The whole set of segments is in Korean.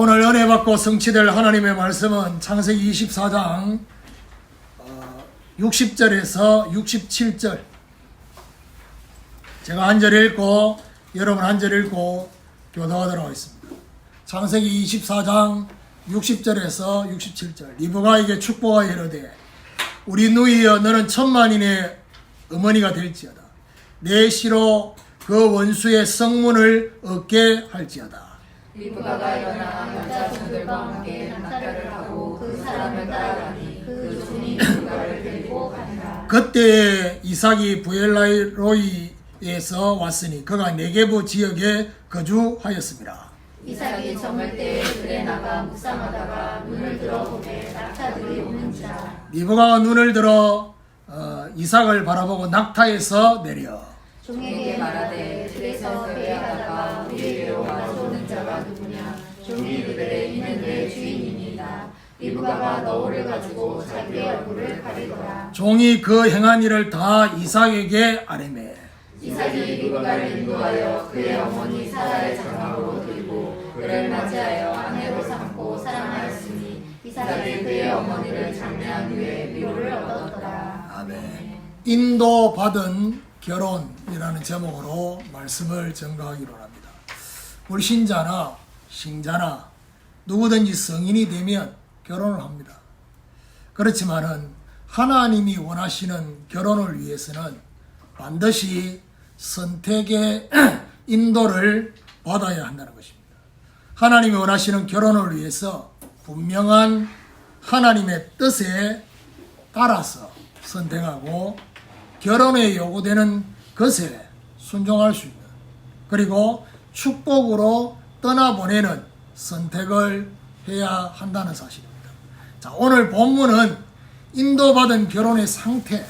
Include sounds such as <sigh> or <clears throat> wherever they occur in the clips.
오늘 은혜 받고 성취될 하나님의 말씀은 창세기 24장 60절에서 67절. 제가 한 절 읽고 여러분 한 절 읽고 교도하도록 하겠습니다. 창세기 24장 60절에서 67절. 리브가에게 축복하여 이르되 우리 누이여 너는 천만인의 어머니가 될지어다. 내 시로 그 원수의 성문을 얻게 할지어다. 리브가가 일어나 여자 종들과 함께 낙타를 하고 그 사람을 따라가니 그 종이 리브가를 데리고 가니라. 그때 이삭이 부엘라로이에서 왔으니 그가 네게부 지역에 거주하였습니다. 이삭이 저물 때에 들에 나가 묵상하다가 눈을 들어 보매 낙타들이 오는지라. 리브가가 눈을 들어 어, 이삭을 바라보고 낙타에서 내려 종에게 말하되 종이 그 행한 일을 다 이삭에게 아뢰매 이삭이 리브가를 인도하여 그의 어머니 사라의 장막으로 들고 그를 맞이하여 아내로 삼고 사랑하였으니 이삭이 그의 어머니를 장례한 후에 위로를 얻었더라 아멘. 인도 받은 결혼이라는 제목으로 말씀을 전가하기로 합니다. 우리 신자나 신자나 누구든지 성인이 되면 결혼을 합니다. 그렇지만은 하나님이 원하시는 결혼을 위해서는 반드시 선택의 <clears throat> 인도를 받아야 한다는 것입니다. 하나님이 원하시는 결혼을 위해서 분명한 하나님의 뜻에 따라서 선택하고 결혼에 요구되는 것에 순종할 수 있는 그리고 축복으로 떠나보내는 선택을 해야 한다는 사실입니다. 자, 오늘 본문은 인도받은 결혼의 상태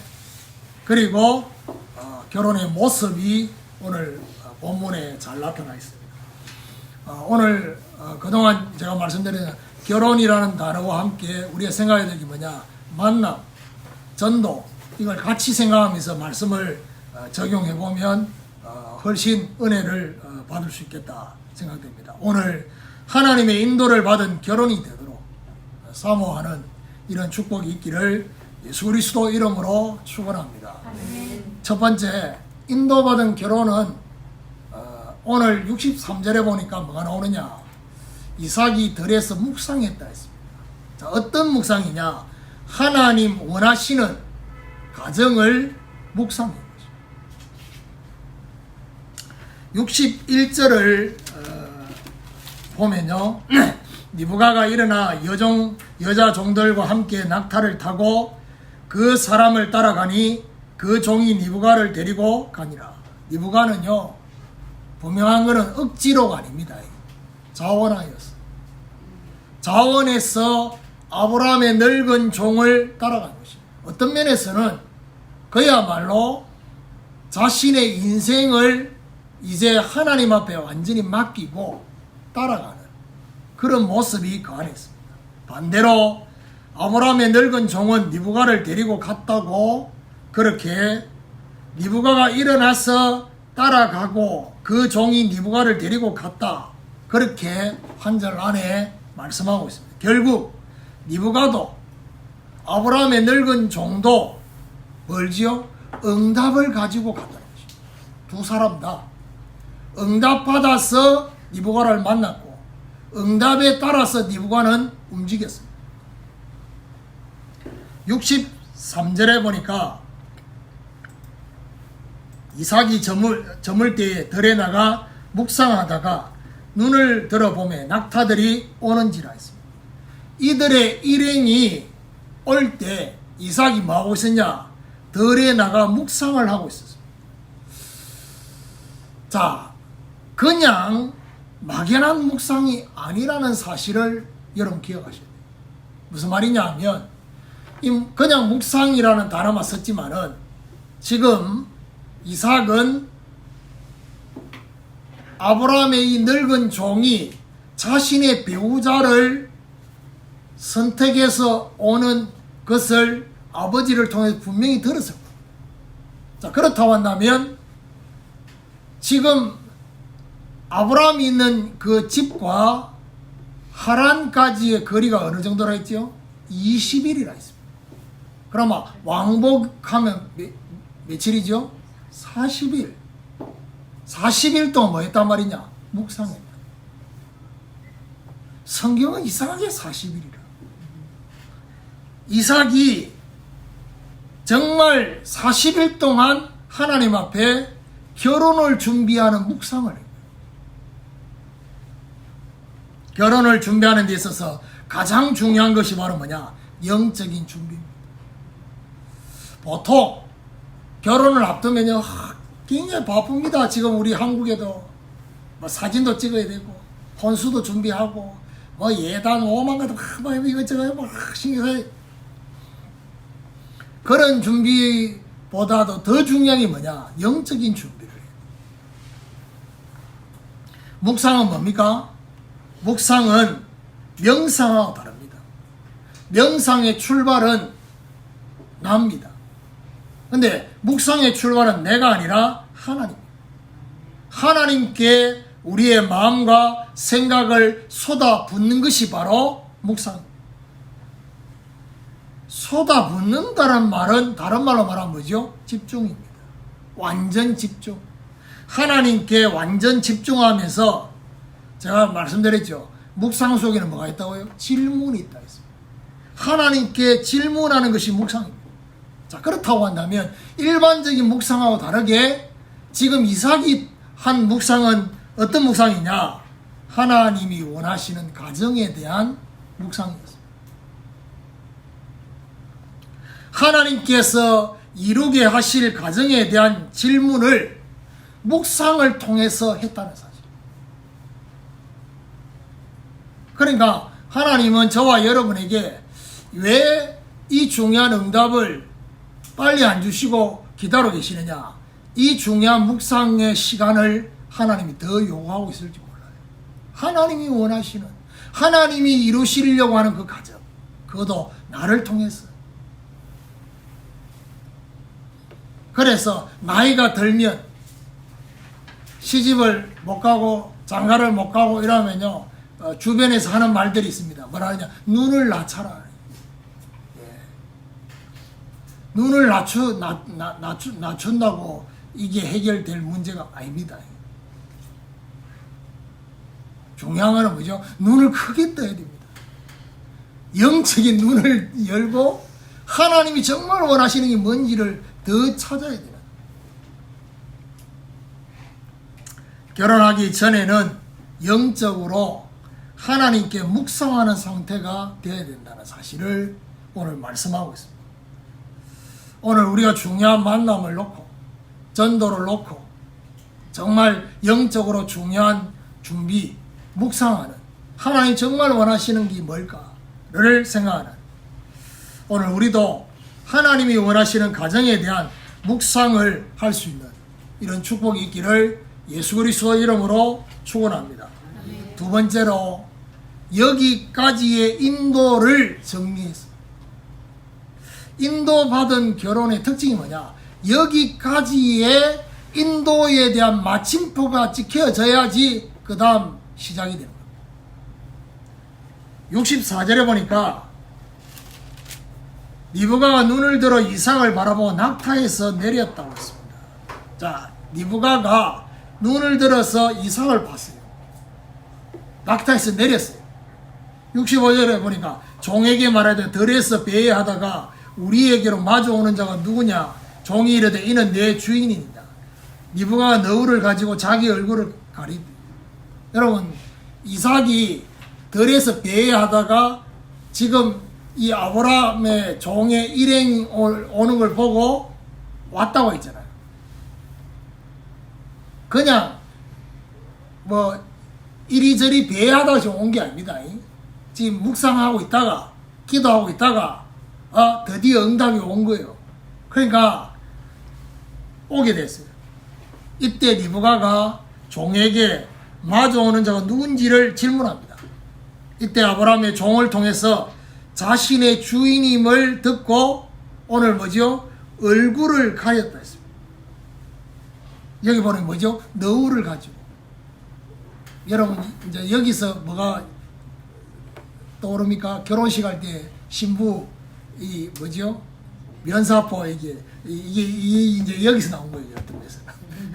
그리고 어, 결혼의 모습이 오늘 어, 본문에 잘 나타나 있습니다. 어, 오늘 어, 그동안 제가 말씀드린 결혼이라는 단어와 함께 우리가 생각해야 될 게 뭐냐 만남, 전도 이걸 같이 생각하면서 말씀을 어, 적용해 보면 어, 훨씬 은혜를 어, 받을 수 있겠다 생각됩니다. 오늘 하나님의 인도를 받은 결혼이 되도록 어, 사모하는 이런 축복이 있기를 예수 그리스도 이름으로 축원합니다. 첫 번째 인도받은 결혼은 어, 오늘 63절에 보니까 뭐가 나오느냐 이삭이 들에서 묵상했다 했습니다. 자, 어떤 묵상이냐 하나님 원하시는 가정을 것입니다. 61절을 어, 보면요. <clears throat> 니부가가 일어나 여종 여자 종들과 함께 낙타를 타고 그 사람을 따라가니 그 종이 니부가를 데리고 가니라. 니부가는요 분명한 것은 억지로가 아닙니다. 자원하였어. 자원해서 아브라함의 늙은 종을 따라간 것입니다. 어떤 면에서는 그야말로 자신의 인생을 이제 하나님 앞에 완전히 맡기고 따라가는 그런 모습이 그 안에 있습니다. 반대로 아브라함의 늙은 종은 니부가를 데리고 갔다고 그렇게 니부가가 일어나서 따라가고 그 종이 니부가를 데리고 갔다. 그렇게 한 절 안에 말씀하고 있습니다. 결국 니부가도 아브라함의 늙은 종도 뭘지요? 응답을 가지고 갔다는 것입니다. 두 사람 다 응답받아서 니부가를 만났고 응답에 따라서 니부가는 움직였습니다. 63절에 보니까 이삭이 저물, 저물 때에 들에 나가 묵상하다가 눈을 들어보매 낙타들이 오는지라 했습니다. 이들의 일행이 올 때 이삭이 뭐하고 있었냐? 들에 나가 묵상을 하고 있었습니다. 자, 그냥 막연한 묵상이 아니라는 사실을 여러분 기억하셔야 돼요. 무슨 말이냐 하면, 이 그냥 묵상이라는 단어만 썼지만은 지금 이삭은 아브라함의 이 늙은 종이 자신의 배우자를 선택해서 오는 것을 아버지를 통해 분명히 들었을 거예요. 자, 그렇다고 한다면 지금 아브라함이 있는 그 집과 하란까지의 거리가 어느 정도라 했죠? 20일이라 했습니다. 그러면 왕복하면 몇, 며칠이죠? 40일. 40일 동안 뭐 했단 말이냐? 묵상했다. 성경은 이상하게 40일이라. 이삭이 정말 40일 동안 하나님 앞에 결혼을 준비하는 묵상을 해요. 결혼을 준비하는 데 있어서 가장 중요한 것이 바로 뭐냐? 영적인 준비입니다. 보통 결혼을 앞두면요, 하, 굉장히 바쁩니다. 지금 우리 한국에도 뭐 사진도 찍어야 되고, 혼수도 준비하고, 뭐 예단 오만 가도 막 이것저것 막 신경 써야 그런 준비보다도 더 중요한 게 뭐냐? 영적인 준비를. 묵상은 뭡니까? 묵상은 명상하고 다릅니다. 명상의 출발은 나입니다. 근데 묵상의 출발은 내가 아니라 하나님. 하나님께 우리의 마음과 생각을 쏟아붓는 것이 바로 묵상. 쏟아붓는다는 말은 다른 말로 말하면 뭐죠? 집중입니다. 완전 집중. 하나님께 완전 집중하면서 제가 말씀드렸죠. 묵상 속에는 뭐가 있다고요? 질문이 있다 했습니다. 하나님께 질문하는 것이 묵상입니다. 자, 그렇다고 한다면 일반적인 묵상하고 다르게 지금 이삭이 한 묵상은 어떤 묵상이냐? 하나님이 원하시는 가정에 대한 묵상이었습니다. 하나님께서 이루게 하실 가정에 대한 질문을 묵상을 통해서 했다는 사실. 그러니까 하나님은 저와 여러분에게 왜 이 중요한 응답을 빨리 안 주시고 기다려 계시느냐? 이 중요한 묵상의 시간을 하나님이 더 요구하고 있을지 몰라요. 하나님이 원하시는, 하나님이 이루시려고 하는 그 가정, 그것도 나를 통해서. 그래서 나이가 들면 시집을 못 가고 장가를 못 가고 이러면요 어, 주변에서 하는 말들이 있습니다. 뭐라 하냐 눈을 낮춰라. 예. 눈을 낮추 낮, 낮, 낮추, 낮춘다고 이게 해결될 문제가 아닙니다. 중요한 거는 뭐죠? 눈을 크게 떠야 됩니다. 영적인 눈을 열고 하나님이 정말 원하시는 게 뭔지를 더 찾아야 돼요. 결혼하기 전에는 영적으로 하나님께 묵상하는 상태가 되어야 된다는 사실을 오늘 말씀하고 있습니다. 오늘 우리가 중요한 만남을 놓고 전도를 놓고 정말 영적으로 중요한 준비, 묵상하는 하나님 정말 원하시는 게 뭘까를 생각하는 오늘 우리도 하나님이 원하시는 가정에 대한 묵상을 할 수 있는 이런 축복이 있기를 예수 그리스도 이름으로 축원합니다. 두 번째로 여기까지의 인도를 정리했습니다. 인도받은 결혼의 특징이 뭐냐? 여기까지의 인도에 대한 마침표가 찍혀져야지 그 다음 시작이 됩니다. 64절에 보니까 리브가가 눈을 들어 이상을 바라보고 낙타에서 내렸다고 했습니다. 자, 리브가가 눈을 들어서 이상을 봤어요. 낙타에서 내렸어요. 65절에 보니까 종에게 말하되 들에서 배회하다가 우리에게로 마주오는 자가 누구냐? 종이 이르되 이는 내 주인이니라. 리브가가 너울을 가지고 자기 얼굴을 가리되 여러분 이삭이 들에서 배회하다가 지금 이 아브라함의 종의 일행이 올- 오는 걸 보고 왔다고 했잖아요. 그냥 뭐 이리저리 배회하다가 온 게 아닙니다. 지금 묵상하고 있다가 기도하고 있다가 어, 드디어 응답이 온 거예요. 그러니까 오게 됐어요. 이때 리브가가 종에게 마주오는 자가 누군지를 질문합니다. 이때 아브라함의 종을 통해서 자신의 주인임을 듣고 오늘 뭐죠? 얼굴을 가렸다 했습니다. 여기 보면 뭐죠? 너울을 가지고. 여러분 이제 여기서 뭐가 떠오릅니까? 결혼식 할 때 신부 이 뭐죠? 면사포 이게 이게, 이게 이제 여기서 나온 거예요. 어떤 데서.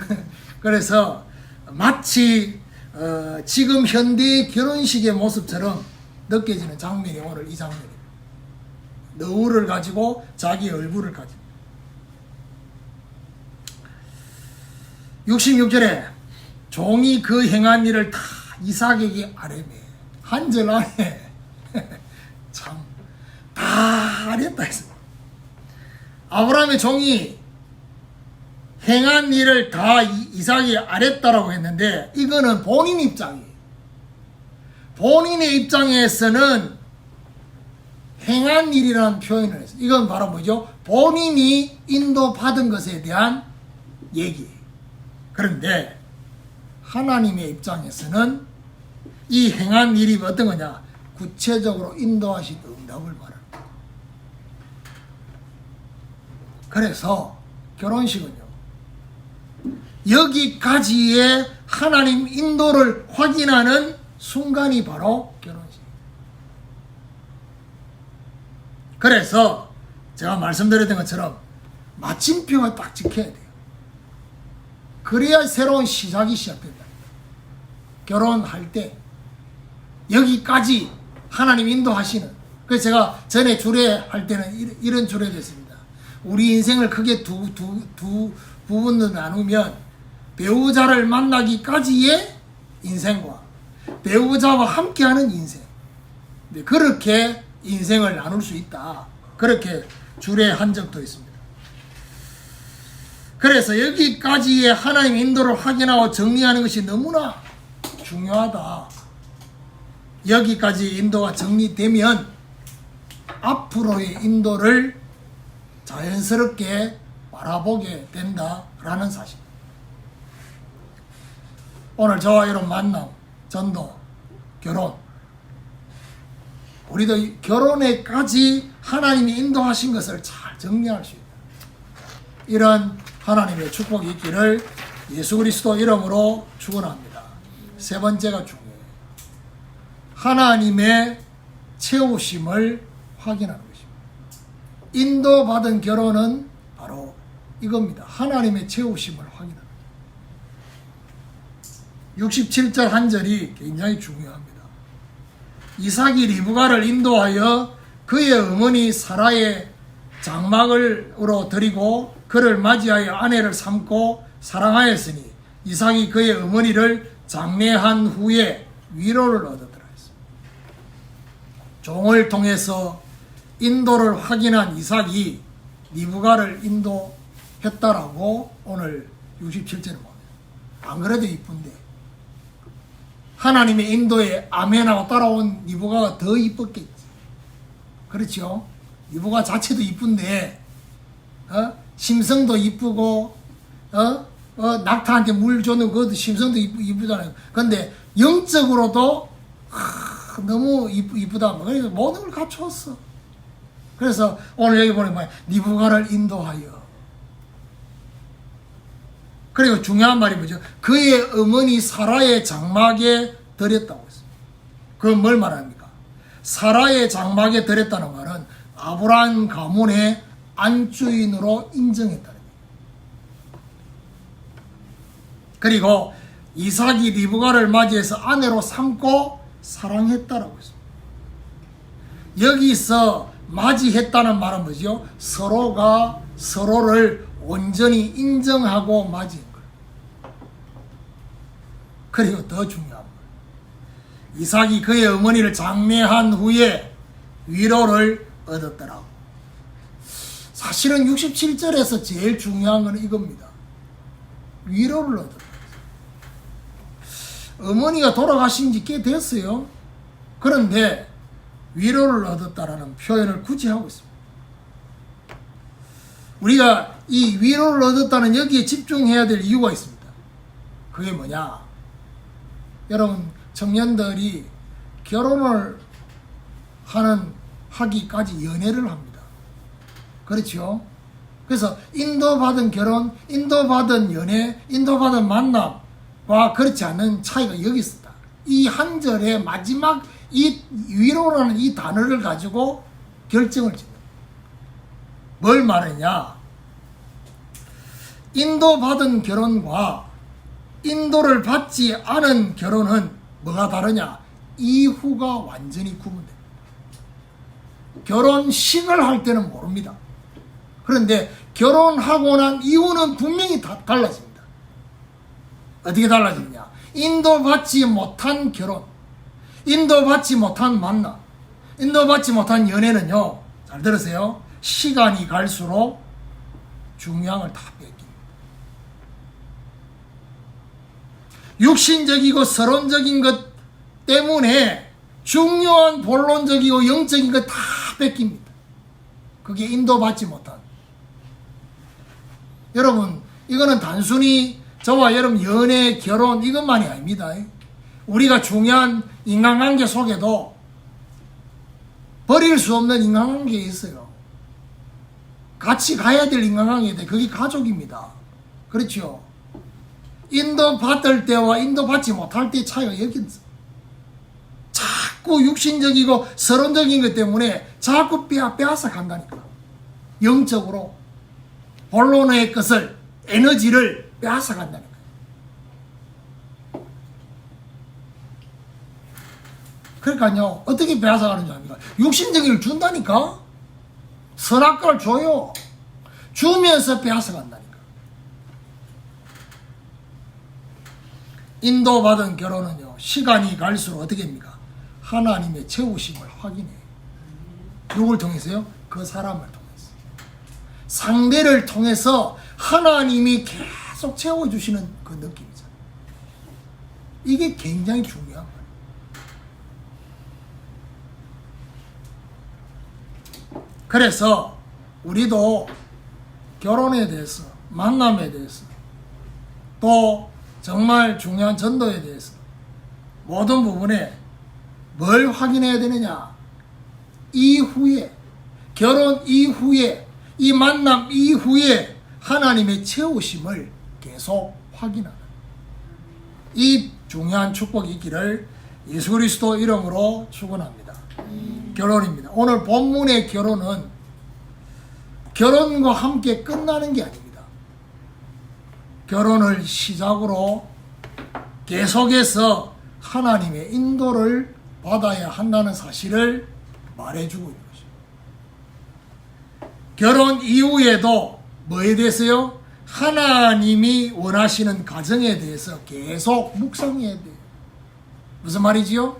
<laughs> 그래서 마치 어, 지금 현대 결혼식의 모습처럼 느껴지는 장면이 오늘 이 장면입니다. 너울을 가지고 자기 얼굴을 가지고 66절에 종이 그 행한 일을 다 이삭에게 아뢰매 한절 안에 <laughs> 참 다 아랬다 했습니다. 아브라함의 종이 행한 일을 다 이- 이삭이 아랬다라고 했는데 이거는 본인 입장이에요. 본인의 입장에서는 행한 일이라는 표현을 했어요. 이건 바로 뭐죠? 본인이 인도받은 것에 대한 얘기예요. 그런데 하나님의 입장에서는 이 행한 일이 어떤 거냐? 구체적으로 인도하신 응답을 말합니다. 그래서 결혼식은요. 여기까지의 하나님 인도를 확인하는 순간이 바로 결혼식. 그래서 제가 말씀드렸던 것처럼 마침표가 딱 지켜야 돼요. 그래야 새로운 시작이 시작된다. 결혼할 때 여기까지 하나님 인도하시는. 그래서 제가 전에 주례할 때는 이런- 이런 주례됐습니다. 우리 인생을 크게 두, 두, 두 부분으로 나누면 배우자를 만나기까지의 인생과 배우자와 함께하는 인생. 네, 그렇게 인생을 나눌 수 있다. 그렇게 주례한 적도 있습니다. 그래서 여기까지의 하나님 인도를 확인하고 정리하는 것이 너무나 중요하다. 여기까지 인도가 정리되면 앞으로의 인도를 자연스럽게 바라보게 된다라는 사실. 오늘 저와 여러분 만남, 전도, 결혼. 우리도 이 결혼에까지 하나님이 인도하신 것을 잘 정리할 수 있다. 이런 하나님의 축복이 있기를 예수 그리스도 이름으로 축원합니다. 세 번째가 중요해요. 하나님의 채우심을 확인하는 것입니다. 인도받은 결혼은 바로 이겁니다. 하나님의 채우심을 확인하는 것. 67절 한 절이 굉장히 중요합니다. 이삭이 리브가를 인도하여 그의 어머니 사라의 장막을로 드리고 그를 맞이하여 아내를 삼고 사랑하였으니 이삭이 그의 어머니를 장례한 후에 위로를 했습니다. 종을 통해서 인도를 확인한 이삭이 리브가를 인도했다라고 오늘 67절에 봅니다. 안 그래도 이쁜데 하나님의 인도에 아멘하고 따라온 리브가가 더 이뻤겠지. 그렇죠? 리브가 자체도 이쁜데 어? 심성도 이쁘고 어? 어, 낙타한테 물 주는 그것도 심성도 이쁘, 이쁘잖아요. 근데 영적으로도 하, 너무 이쁘, 이쁘다. 그래서 모든 걸 갖추었어. 그래서 오늘 여기 보니까 뭐야? 니부가를 인도하여. 그리고 중요한 말이 뭐죠? 그의 어머니 사라의 장막에 들였다고 했습니다. 그건 뭘 말합니까? 사라의 장막에 들였다는 말은 아브라함 가문의 안주인으로 인정했다는 거예요. 그리고 이삭이 리브가를 맞이해서 아내로 삼고 사랑했다라고 했습니다. 여기서 맞이했다는 말은 뭐죠? 서로가 서로를 온전히 인정하고 맞이한 거예요. 그리고 더 중요한 거. 이삭이 그의 어머니를 장례한 후에 위로를 얻었더라고. 사실은 67절에서 제일 중요한 것은 이겁니다. 위로를 얻었다. 어머니가 돌아가신 지 꽤 됐어요. 그런데 위로를 얻었다라는 표현을 굳이 하고 있습니다. 우리가 이 위로를 얻었다는 여기에 집중해야 될 이유가 있습니다. 그게 뭐냐? 여러분 청년들이 결혼을 하는 하기까지 연애를 합니다. 그렇죠? 그래서 인도받은 결혼, 인도받은 연애, 인도받은 만남 과 그렇지 않은 차이가 여기 있었다. 이 한 절의 마지막 이 위로라는 이 단어를 가지고 결정을 거예요. 뭘 말하냐? 인도받은 결혼과 인도를 받지 않은 결혼은 뭐가 다르냐? 이후가 완전히 구분됩니다. 결혼식을 할 때는 모릅니다. 그런데 결혼하고 난 이후는 분명히 다 달라집니다. 어떻게 달라지냐? 인도받지 못한 결혼, 인도받지 못한 만남, 인도받지 못한 연애는요, 잘 들으세요. 시간이 갈수록 중요함을 다 뺏깁니다. 육신적이고 서론적인 것 때문에 중요한 본론적이고 영적인 것 다 뺏깁니다. 그게 인도받지 못한. 여러분, 이거는 단순히 저와 여러분 연애, 결혼 이것만이 아닙니다. 우리가 중요한 인간관계 속에도 버릴 수 없는 인간관계가 있어요. 같이 가야 될 인간관계인데 그게 가족입니다. 그렇죠? 인도 받을 때와 인도 받지 못할 때 차이가 여기. 자꾸 육신적이고 서론적인 것 때문에 자꾸 빼앗, 빼앗아 간다니까. 영적으로 본론의 것을 에너지를 빼앗아 간다니까. 그러니까요 어떻게 빼앗아 가는지 압니까? 육신적인 걸 준다니까 선악과를 줘요. 주면서 빼앗아 간다니까. 인도받은 결혼은요 시간이 갈수록 어떻게 합니까? 하나님의 채우심을 확인해. 누굴 통해서요? 그 사람을 통해서. 상대를 통해서 하나님이 계속 채워주시는 그 느낌이죠. 이게 굉장히 중요한 거예요. 그래서 우리도 결혼에 대해서, 만남에 대해서, 또 정말 중요한 전도에 대해서 모든 부분에 뭘 확인해야 되느냐? 이후에, 결혼 이후에, 이 만남 이후에 하나님의 채우심을 계속 확인하는 이 중요한 축복이 있기를 예수 그리스도 이름으로 축원합니다. 결혼입니다. 오늘 본문의 결혼은 결혼과 함께 끝나는 게 아닙니다. 결혼을 시작으로 계속해서 하나님의 인도를 받아야 한다는 사실을 말해주고 있는 것입니다. 결혼 이후에도 뭐에 대해서요? 하나님이 원하시는 가정에 대해서 계속 묵상해야 돼요. 무슨 말이지요?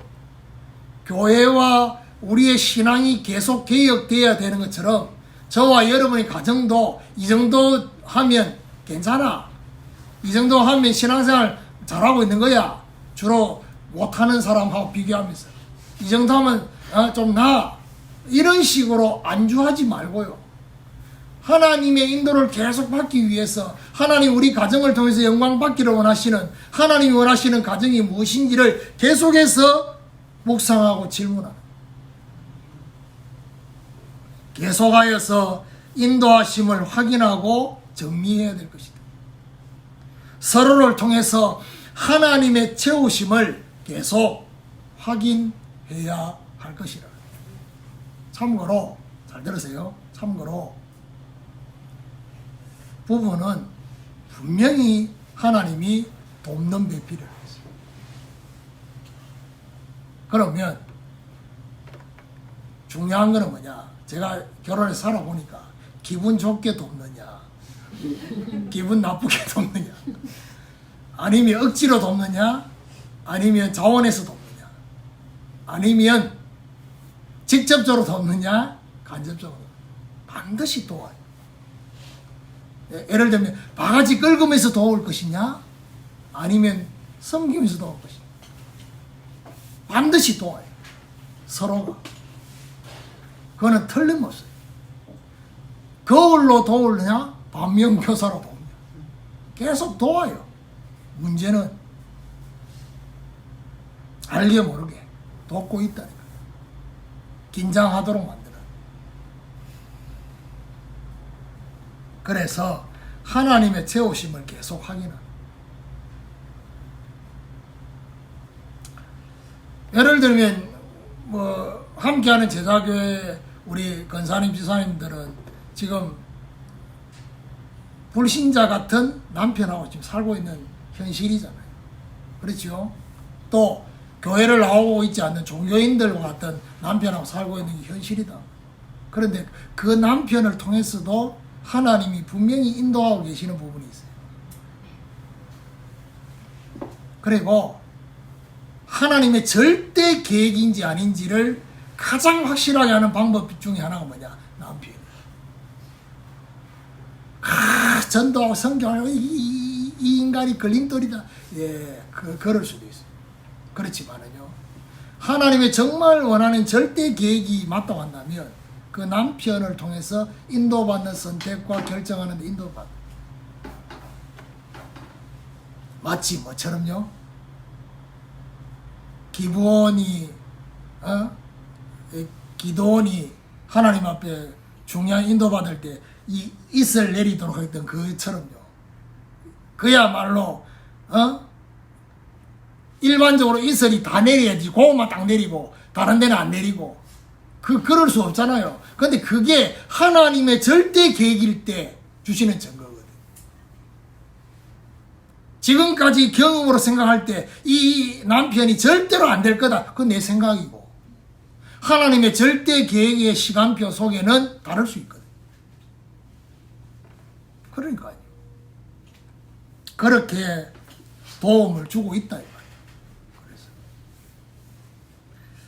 교회와 우리의 신앙이 계속 개혁되어야 되는 것처럼 저와 여러분의 가정도 이 정도 하면 괜찮아. 이 정도 하면 신앙생활 잘하고 있는 거야. 주로 못하는 사람하고 비교하면서. 이 정도 하면 어, 좀 나아. 이런 식으로 안주하지 말고요. 하나님의 인도를 계속 받기 위해서 하나님 우리 가정을 통해서 영광 받기를 원하시는 하나님이 원하시는 가정이 무엇인지를 계속해서 묵상하고 질문하는 계속하여서 인도하심을 확인하고 정리해야 될 것이다. 서로를 통해서 하나님의 채우심을 계속 확인해야 할 것이라. 참고로 잘 들으세요. 참고로 부부는 분명히 하나님이 돕는 배필을 했어요. 그러면 중요한 거는 뭐냐? 제가 결혼해서 살아보니까 기분 좋게 돕느냐, 기분 나쁘게 돕느냐, 아니면 억지로 돕느냐, 아니면 자원해서 돕느냐, 아니면 직접적으로 돕느냐, 간접적으로 반드시 도와요. 예, 예를 들면 바가지 긁으면서 도울 것이냐, 아니면 섬기면서 도울 것이냐, 반드시 도와요. 서로가. 그거는 틀림없어요. 거울로 도우느냐, 반면교사로 도우냐. 계속 도와요. 문제는 알게 모르게 돕고 있다니까. 긴장하도록 만드는. 그래서 하나님의 채우심을 계속 확인하는. 예를 들면 뭐 함께하는 제자교회 우리 권사님 지사님들은 지금 불신자 같은 남편하고 지금 살고 있는 현실이잖아요. 그렇죠? 또 교회를 나오고 있지 않는 종교인들과 같은 남편하고 살고 있는 게 현실이다. 그런데 그 남편을 통해서도 하나님이 분명히 인도하고 계시는 부분이 있어요. 그리고 하나님의 절대 계획인지 아닌지를 가장 확실하게 하는 방법 중에 하나가 뭐냐? 남편이. 아, 전도하고 성경하고 이, 이, 이 인간이 걸림돌이다. 예, 그, 그럴 수도 있어요. 그렇지만은요. 하나님의 정말 원하는 절대 계획이 맞다고 한다면 그 남편을 통해서 인도받는 선택과 결정하는 데 인도받. 마치 뭐처럼요? 기부원이 어? 이 기도원이 하나님 앞에 중요한 인도받을 때 이 이슬 내리도록 했던 그처럼요. 그야말로 어? 일반적으로 이슬이 다 내려야지 고만 딱 내리고 다른 데는 안 내리고 그 그럴 수 없잖아요. 근데 그게 하나님의 절대 계획일 때 주시는 증거거든. 지금까지 경험으로 생각할 때 이 남편이 절대로 안 될 거다. 그건 내 생각이고 하나님의 절대 계획의 시간표 속에는 다를 수 있거든. 그러니까요. 그렇게 도움을 주고 있다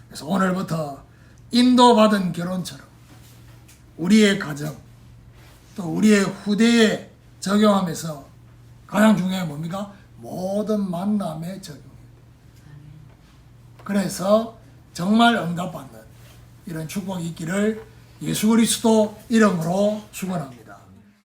그래서 오늘부터 인도받은 결혼처럼 우리의 가정 또 우리의 후대에 적용하면서 가장 중요한 게 뭡니까? 모든 만남에 적용해요. 그래서 정말 응답받는 이런 축복이 있기를 예수 그리스도 이름으로 축원합니다.